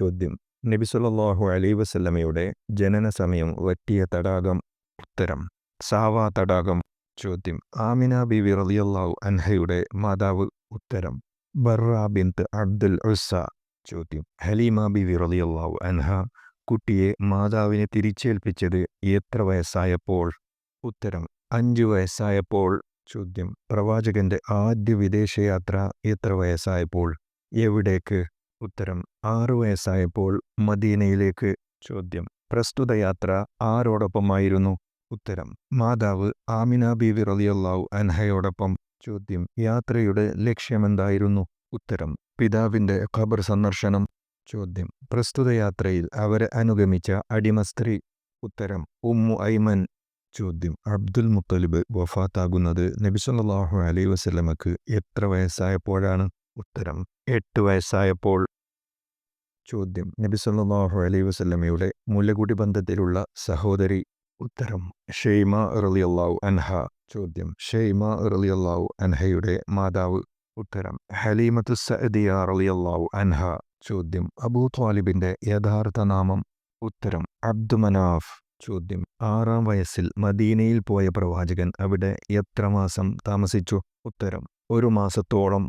ചോദ്യം. നബി അലൈ വസല്ലമയുടെ ജനന സമയം വറ്റിയ തടാകം ഉത്തരം. സാവ തടാകം ചോദ്യം. ആമിന ബിവി റളിയല്ലാഹു അൻഹയുടെ മാതാവ് ഉത്തരം. ബർറ ബിന്ത് അബ്ദുൽ ഉസ്സ ചോദ്യം. ഹലീമ ബിവി റളിയല്ലാഹു അൻഹ കുട്ടിയെ മാതാവിനെ തിരിച്ചേൽപ്പിച്ചത് എത്ര വയസ്സായപ്പോൾ? ഉത്തരം. അഞ്ചു വയസ്സായപ്പോൾ ചോദ്യം. പ്രവാചകന്റെ ആദ്യ വിദേശയാത്ര എത്ര വയസ്സായപ്പോൾ? എവിടേക്ക്? ഉത്തരം ആറു വയസ്സായപ്പോൾ മദീനയിലേക്ക്. ചോദ്യം പ്രസ്തുത യാത്ര ആരോടൊപ്പമായിരുന്നു? ഉത്തരം മാതാവ് ആമിന ബീവി റളിയല്ലാഹു അൻഹയോടൊപ്പം. ചോദ്യം യാത്രയുടെ ലക്ഷ്യമെന്തായിരുന്നു? ഉത്തരം പിതാവിന്റെ ഖബർ സന്ദർശനം. ചോദ്യം പ്രസ്തുത യാത്രയിൽ അവരെ അനുഗമിച്ച അടിമ സ്ത്രീ. ഉത്തരം ഉമ്മു ഐമൻ. ചോദ്യം അബ്ദുൽ മുത്തലിബ് വഫാത്താകുന്നത് നബിസല്ലാഹു അലൈ വസല്ലമക്ക് എത്ര വയസ്സായപ്പോഴാണ്? ഉത്തരം എട്ട് വയസ്സായപ്പോൾ ചോദ്യം. നബിസല്ലാഹു അലൈ വസല്ലമയുടെ മുലകുടി ബന്ധത്തിലുള്ള സഹോദരി ഉത്തരം ഷെയ്മ റളിയല്ലാഹു അൻഹ. ചോദ്യം ഷെയ്മ റളിയല്ലാഹു അൻഹയുടെ മാതാവ് ഉത്തരം ഹലീമത്ത് സഅദിയ റളിയല്ലാഹു അൻഹ. ചോദ്യം അബൂ ത്വാലിബിന്റെ യഥാർത്ഥ നാമം ഉത്തരം അബ്ദുമനാഫ് ചോദ്യം ആറാം വയസ്സിൽ മദീനയിൽ പോയ പ്രവാചകൻ അവിടെ എത്ര മാസം താമസിച്ചു? ഉത്തരം ഒരു മാസത്തോളം